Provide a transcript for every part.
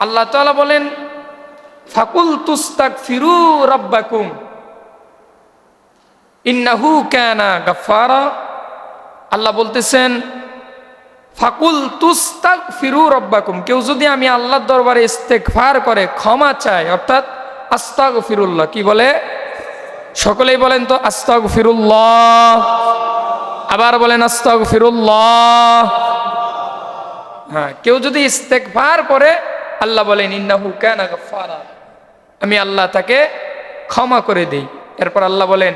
আল্লাহ তাআলা বলেন, ফাকুল তুস্তাক ফিরু রব্বাকুম, ইন্নাহু কানা গাফফারা। আল্লাহ বলতেছেন, ফাকুল তুস্তাক ফিরু রব্বাকুম, কেউ যদি আমি আল্লাহর দরবারে ইস্তেগফার করে, ক্ষমা চায় অর্থাৎ আস্তাগ ফিরুল্লাহ কি বলে? সকলেই বলেন তো আস্তাগ ফিরুল্লাহ আবার বলেন আস্তাগ ফিরুল্লাহ হ্যাঁ কেউ যদি ইস্তেগফার করে আল্লাহ বলেন, ইন্নাহু কানা গাফফারা। আমি আল্লাহ তাকে ক্ষমা করে দেই। এরপর আল্লাহ বলেন,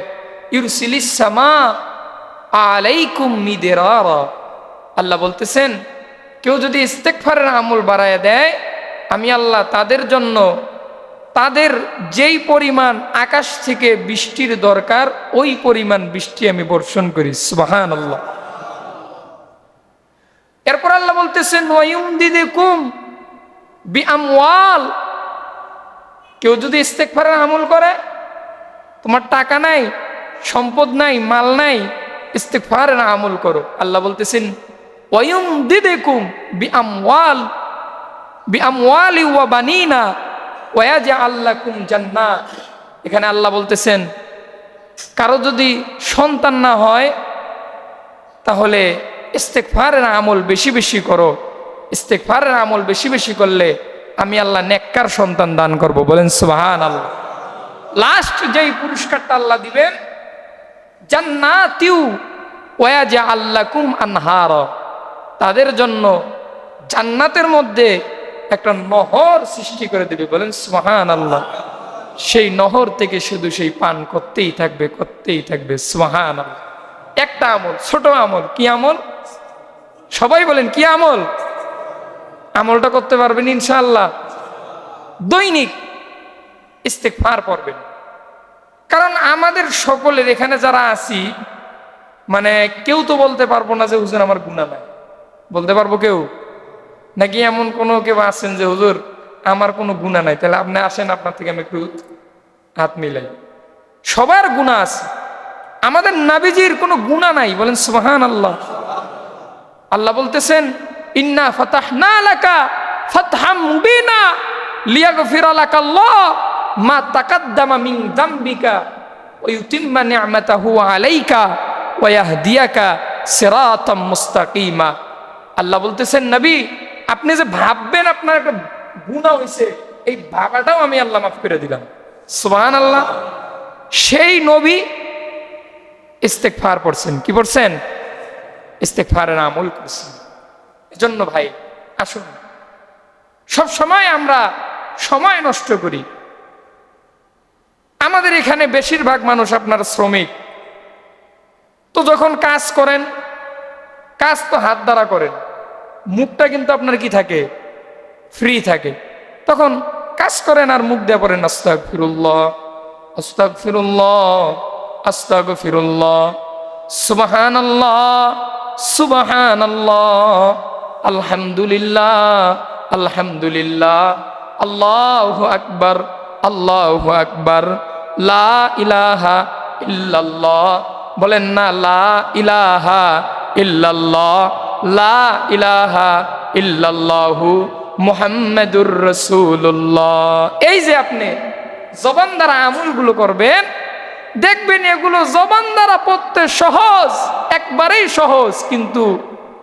ইউরসিলিস সামা আলাইকুম মিদেরারা। আল্লাহ বলতেছেন, কেউ যদি ইস্তেকফারের আমল বাড়ায় দেয়, আমি আল্লাহ তাদের জন্য তাদের যেই পরিমাণ আকাশ থেকে বৃষ্টির দরকার, ওই পরিমাণ বৃষ্টি আমি বর্ষণ করি। সুবাহান আল্লাহ এরপর আল্লাহ বলতেছেন ওয়াইম দিদি কুম বি আমওয়াল কেউ যদি ইস্তেকফারের আমল করে, তোমার টাকা নাই, সম্পদ নাই, মাল নাই ইস্তেকফারের আমল করো। আল্লাহ বলতেছেন ওয়ুম দিদেকুম বি আমওয়াল বি আমওয়ালি ওয়া বানিনা ওয়াজা আল্লাকুম জান্নাত। এখানে আল্লাহ বলতেছেন, কারও যদি সন্তান না হয়, তাহলে ইস্তেকফারের আমল বেশি বেশি করো। ইস্তেকফারের আমল বেশি বেশি করলে আমি আল্লাহ নেককার সন্তান দান করব। বলেন সুবাহান আল্লাহ লাস্ট যেই পুরস্কারটা আল্লাহ দিবেন, জান্নাতিউ ওয়াজা আল্লাকুম আনহার। তাদের জন্য জান্নাতের মধ্যে একটা নহর সৃষ্টি করে দিবে। বলেন সুহান আল্লাহ সেই নহর থেকে শুধু সেই পান করতেই থাকবে করতেই থাকবে সুহান আল্লাহ একটা আমল, ছোট আমল, কি আমল? সবাই বলেন, কি আমল? আমলটা করতে পারবেন ইনশাআল্লাহ। দৈনিক ইস্তেকফার পড়বেন। কারণ আমাদের সকলের, এখানে যারা আছি মানে কেউ তো বলতে পারব না যে হুজুর আমার গুণা নাই। বলতে পারব কেউ? নাকি এমন কোনো কেউ আছেন যে, হুজুর, আমার কোনো গুণা নাই? তাহলে আপনি আসেন, আপনার থেকে আমি একটু হাত মিলাই। সবার গুণা আছে। আমাদের নাবিজির কোনো গুণা নাই। বলেন সুবাহান আল্লাহ আল্লাহ বলতেছেন ইন্না ফাতাহনা লাকা ফাতহাম মুবিনা লিয়াগফিরা লাকাল্লাহ মা তাকাদ্দামা মিন যামবিকা ওয়া নি'মাতাহু আলাইকা ওয়া ইয়াহদিয়াকা সিরাতাম মুস্তাকিমা। আল্লাহ বলতেছেন, নবী, আপনি যে ভাববেন আপনার একটা গুনাহ হইছে, এই ভাবাটাও আমি আল্লাহ মাফ করে দিলাম। সুবহানাল্লাহ। সেই নবী ইস্তেগফার পড়ছেন। কি পড়ছেন? ইস্তেগফারের আমল করছেন। এজন্য ভাই, আসুন। সব সময় আমরা সময় নষ্ট করি। আমাদের এখানে বেশিরভাগ মানুষ আপনার শ্রমিক। তো যখন কাজ করেন, কাজ তো হাত দ্বারা করেন। মুখটা কিন্তু আপনার কি থাকে? ফ্রি থাকে। তখন কাজ করেন আর মুখ দিয়ে পড়েন আস্তাক ফিরুল্লাহ আস্তাক ফিরুল্লাহ আস্তাক ফিরুল্লাহ সুবাহান আল্লাহ সুবাহান আল্লাহ আলহামদুলিল্লাহ আলহামদুলিল্লাহ, আল্লাহ আকবর আল্লাহ আকবর, লা ইলাহা ইল্লাল্লাহ, বলেন না, লা ইলাহা ইল্লাল্লাহ, লা ইলাহা ইল্লাল্লাহু মুহাম্মাদুর রাসূলুল্লাহ। এই যে আপনি জবান দ্বারা আমলগুলো করবেন, দেখবেন এগুলো জবান দ্বারা পড়তে সহজ, একবারেই সহজ, কিন্তু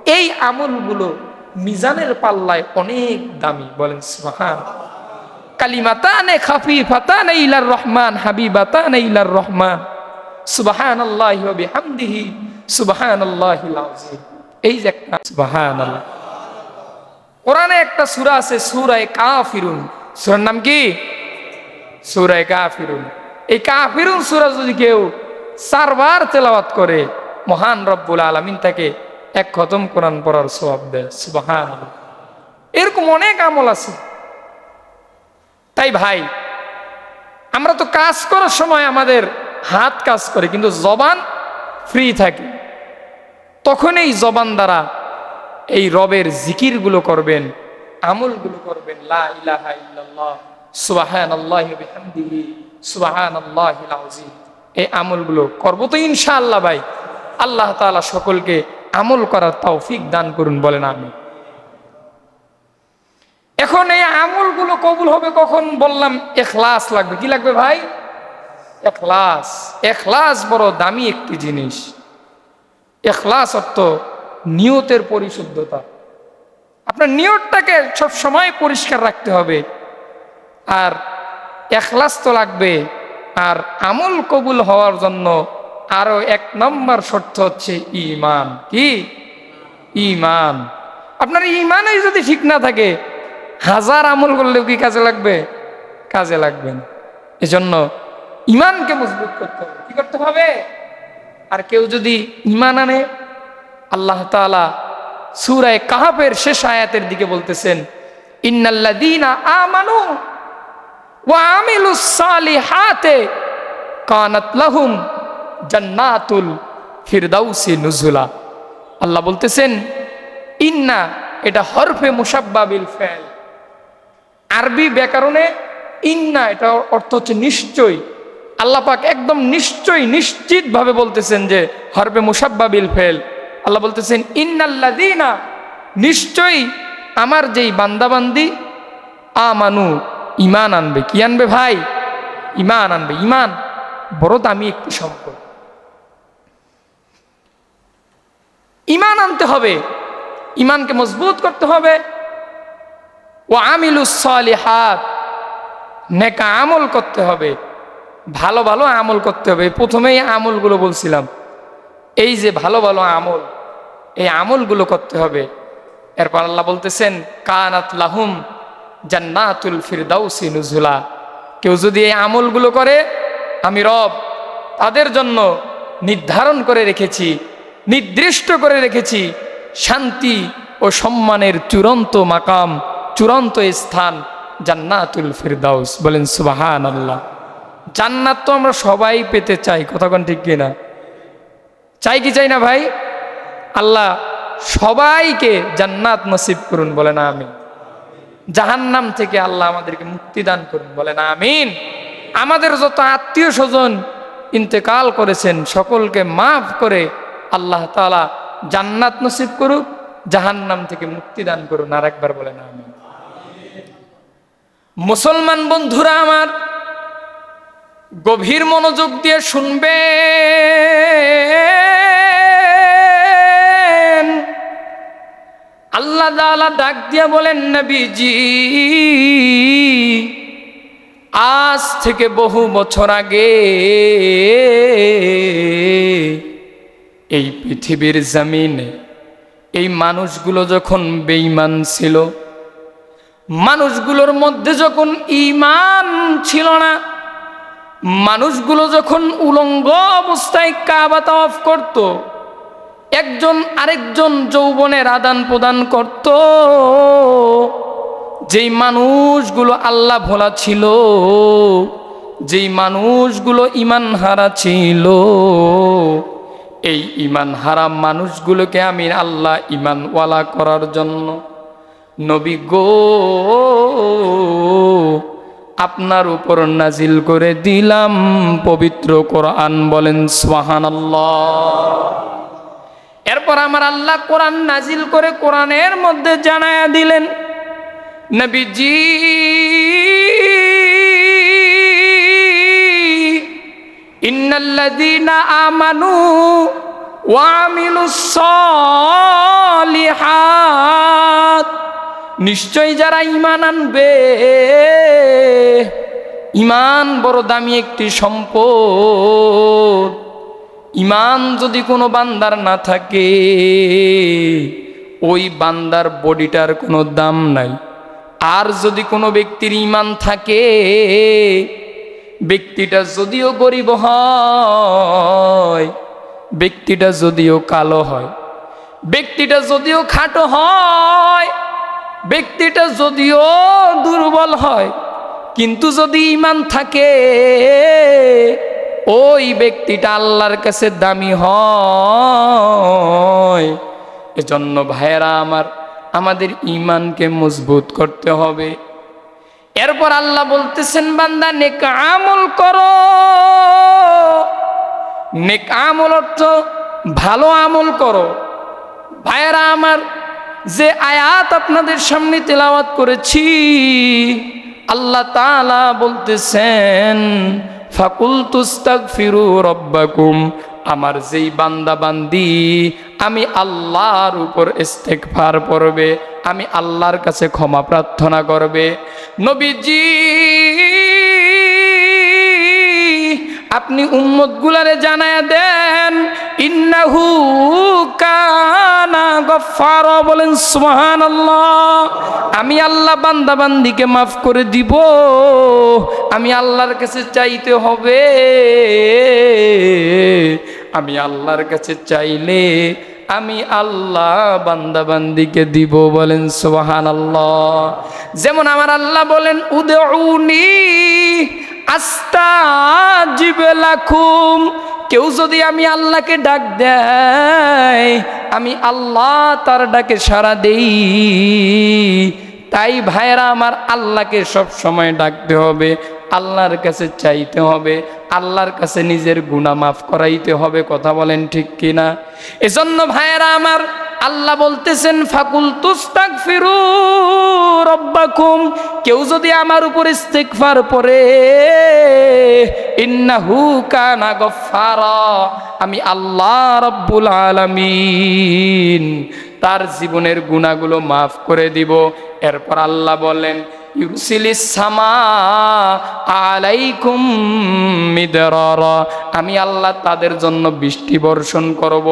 এই আমলগুলো মিজানের পাল্লায় অনেক দামি। বলেন, সুবহান। কালিমাতানে খাফিফাতানে ইলার রহমান, হাবিবাতানে ইলার রহমান। সুবহানাল্লাহি ওয়া বিহামদিহি, সুবহানাল্লাহিল আযীম। এই যে একটা, সুবহানাল্লাহ। কোরআনে একটা সূরা আছে সূরা কাফিরুন। সূরার নাম কি? সূরা কাফিরুন। এই কাফিরুন সূরা যদি কেউ চারবার তেলাওয়াত করে, মহান রব্বুল আলামিন তাকে এক খতম কোরআন পড়ার সওয়াব দেয়, সুবহানাল্লাহ। এরকম অনেক আমল আছে। তাই ভাই, আমরা তো কাজ করার সময় আমাদের হাত কাজ করে, কিন্তু জবান ফ্রি থাকে। তখন এই জবান দ্বারা এই রবের জিকিরগুলো করবেন, আমলগুলো করবেন, লা ইলাহা ইল্লাল্লাহ, সুবহানাল্লাহি বিহামদিহি, সুবহানাল্লাহিল আযীম। এই আমলগুলো করব তো ইনশাআল্লাহ ভাই। আল্লাহ তাআলা সকলকে আমল করার তৌফিক দান করুন বলেন আমি এখন এই আমলগুলো কবুল হবে কখন? বললাম, এখলাস লাগবে। কি লাগবে ভাই? এখলাস। এখলাস বড় দামি একটি জিনিস। এখলাস অর্থ নিয়তের পরিশুদ্ধতা। আপনার নিয়তটাকে সব সময় পরিষ্কার রাখতে হবে। আর এখলাস তো লাগবে। আর আমল কবুল হওয়ার জন্য আরও এক নম্বর শর্ত হচ্ছে ইমান কি? ইমান আপনার ইমানই যদি ঠিক না থাকে, হাজার আমল করলেও কি কাজে লাগবে? কাজে লাগবে না। এজন্য ইমানকে মজবুত করতে হবে। কি করতে হবে? আর কেউ যদি ইমান আনে, আল্লাহ তাআলা সুরায় কাহাবের শেষ আয়াতের দিকে বলতেছেন, ইন্নাল্লাযীনা আমানু ওয়া জান্নাতুল ফিরদাউসি নুজুলা। আল্লাহ বলতেছেন, ইন্না, এটা হরফে মুসাব্বাবিল ফেল। আরবি ব্যাকরণে ইন্না, এটা অর্থ হচ্ছে নিশ্চয়। আল্লাহ পাক একদম নিশ্চয়, নিশ্চিতভাবে বলতেছেন যে হরফে মুসাব্বাবিল ফেল। আল্লাহ বলতেছেন, ইন্নাল্লাযীনা, নিশ্চয়ই আমার যেই বান্দাবান্দি আমানু ইমান আনবে। কি আনবে ভাই? ইমান আনবে। ইমান বড় দামি একটি সম্পদ। ইমান আনতে হবে। ইমানকে মজবুত করতে হবে। ও আমিলুসলিহাত নেকা আমল করতে হবে। ভালো ভালো আমল করতে হবে। প্রথমেই আমলগুলো বলছিলাম। এই যে ভালো ভালো আমল, এই আমলগুলো করতে হবে। এরপর আল্লাহ বলতেছেন, কানাত লাহুম জান্নাতুল ফিরদাউসি নুজুলা। কেউ যদি এই আমলগুলো করে, আমি রব তাদের জন্য নির্ধারণ করে রেখেছি। নির্দিষ্ট করে রেখেছি শান্তি ও সম্মানের চূড়ান্ত মাকাম, চূড়ান্ত স্থান জান্নাতুল ফিরদাউস। বলেন সুবাহান আল্লাহ জান্নাত তো আমরা সবাই পেতে চাই কতক্ষণ ঠিক কিনা চাই কি চাই না ভাই? আল্লাহ সবাইকে জান্নাত নসিব করুন বলে না আমি জাহান্নাম থেকে আল্লাহ আমাদেরকে মুক্তি দান করুন বলে না আমিন। আমাদের যত আত্মীয় স্বজন ইন্তেকাল করেছেন, সকলকে মাফ করে আল্লাহ তালা জান্নাত নসিব করুক, জাহান্নাম থেকে মুক্তি দান করুন। আর একবার বলে না আমি মুসলমান বন্ধুরা আমার, গভীর মনোযোগ দিয়ে শুনবেন। আল্লাহ দালা ডাক দিয়া বলেন, নবীজি, আজ থেকে বহু বছর আগে এই পৃথিবীর জামিনে এই মানুষগুলো যখন বেঈমান ছিল, মানুষগুলোর মধ্যে যখন ইমান ছিল না, মানুষগুলো যখন উলঙ্গ অবস্থায় কাবা তাওয়াফ করত, একজন আরেকজন যৌবনের আদান প্রদান করত, যেই মানুষগুলো আল্লাহ ভোলা ছিল, যেই মানুষগুলো ইমান হারা ছিল। এই ইমান হারাম মানুষগুলোকে আমি আল্লাহ ইমানওয়ালা করার জন্য। নবী গো, আপনার উপর নাজিল করে দিলাম পবিত্র কোরআন বলেন সোহান এরপর আমার আল্লাহ কোরআন নাজিল করে কোরআনের মধ্যে জানায়া দিলেন, নবীজি আমানু ওয়া নিশ্চয় যারা ইমান আনবে ইমান বড় দামি একটি সম্পদ। ইমান যদি কোনো বান্দার না থাকে, ওই বান্দার বডিটার কোনো দাম নাই। আর যদি কোনো ব্যক্তির ইমান থাকে ব্যক্তিটা যদিও গরিব হয়, ব্যক্তিটা যদিও কালো হয়, ব্যক্তিটা যদিও খাটো হয়, ব্যক্তিটা যদিও দুর্বল হয়, কিন্তু যদি ইমান থাকে, ওই ব্যক্তিটা আল্লাহর কাছে দামি হয়। এজন্য ভাইয়েরা আমার, আমাদের ইমানকে মজবুত করতে হবে। এরপর আল্লাহ বলতেছেন, বান্দা, নেক আমল করো। নেক আমল অর্থ ভালো আমল করো। ভাইয়েরা, আমার যে আয়াত আপনাদের সামনে তেলাওয়াত করেছি, আল্লাহ তাআলা বলতেছেন ফাকুল তুস্তাক ফিরু রব্বাকুম। আমার যেই বান্দা বান্দি, আমি আল্লাহর উপর ইস্তেকফার পড়বে, আমি আল্লাহর কাছে ক্ষমা প্রার্থনা করবে। নবীজি, আপনি উম্মত গুলারে জানায় দেন, ইন্নাহু কানা গফার বলেন সুবহানাল্লাহ, আমি আল্লাহ বান্দা বান্দিকে মাফ করে দিব, আমি আল্লাহর কাছে চাইতে হবে। আমি আল্লাহর কাছে চাইলে আমি আল্লাহ বান্দা বান্দিকে দিব বলেন সোহান সুবহানাল্লাহ। যেমন আমার আল্লাহ বলেন, উদউনি আস্তাজিব লাকুম। কেউ যদি আমি আল্লাহকে ডাক দেয়, আমি আল্লাহ তার ডাকে সাড়া দেই। তাই ভাইরা আমার আল্লাহকে সব সময় ডাকতে হবে, আল্লাহর কাছে চাইতে হবে, আল্লাহর কাছে নিজের গুণা মাফ করাইতে হবে, কথা বলেন ঠিক কিনা? এজন্য ভাইয়েরা আমার আল্লাহ বলতেছেন ফাকুল তুস্তাক ফিরু রব্বাকুম কেউ যদি আমার উপর ইস্তেকফার পরে ইন্নাহু কানা গফারা আমি আল্লাহ রব্বুল আলামিন তার জীবনের গুণাগুলো মাফ করে দিব। এরপর আল্লাহ বলেন আমি আল্লাহ তাদের জন্য বৃষ্টি বর্ষণ করব।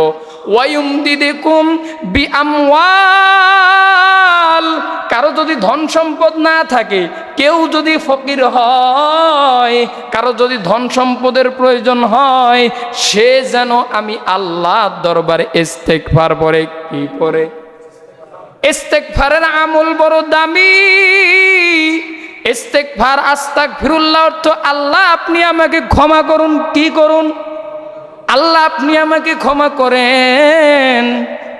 বি কারও যদি ধন সম্পদ না থাকে, কেউ যদি ফকির হয়, কারও যদি ধন সম্পদের প্রয়োজন হয়, সে যেন আমি আল্লাহ দরবারে ইস্তেকফার পরে কি পরে ইস্তেকফারের আমল বড় দামি। ইস্তেকফার আস্তাক ফিরুল্লাহ অর্থ আল্লাহ আপনি আমাকে ক্ষমা করুন, কি করুন? আল্লাহ আপনি আমাকে ক্ষমা করেন।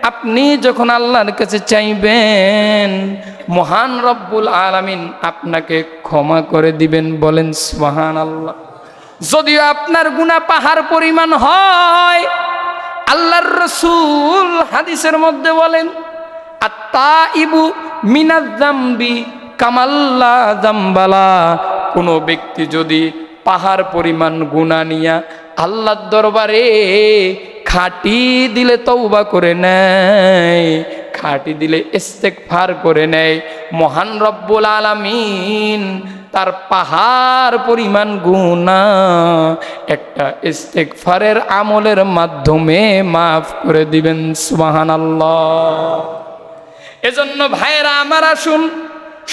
আপনি যখন আল্লাহর কাছে চাইবেন, মহান রব্বুল আলামিন আপনাকে ক্ষমা করে দিবেন, বলেন সুবহান আল্লাহ যদিও আপনার গুণা পাহাড় পরিমাণ হয়, আল্লাহর রসুল হাদিসের মধ্যে বলেন আত্মা ইবু মিনাজাম্বি কামাল্লা জাম্বালা কোনো ব্যক্তি যদি পাহাড় পরিমাণ গুণা নিয়া আল্লাহর দরবারে খাটি দিলে তৌবা করে নেয়, খাটি দিলে ইস্তেকফার করে নেয়। মহান রব্বুল আলামিন তার পাহাড় পরিমাণ গুণা একটা ইস্তেকফারের আমলের মাধ্যমে মাফ করে দিবেন, সুবহানাল্লাহ। এজন্য ভাইয়েরা, আমার আসুন,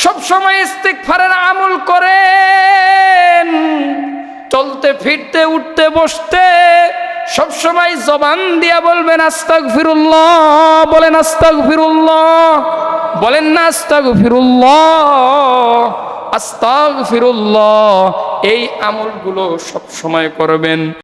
সব সময় ইস্তেকফারের আমল করেন। চলতে, ফিরতে, উঠতে, বসতে সব সময় জবান দিয়া বলবেন আস্তাক ফিরুল্লাহ বলেন আস্তাক ফিরুল্লাহ বলেন না আস্তাক ফিরুল্লাহ আস্তাক ফিরুল্লাহ এই আমলগুলো সবসময় করবেন।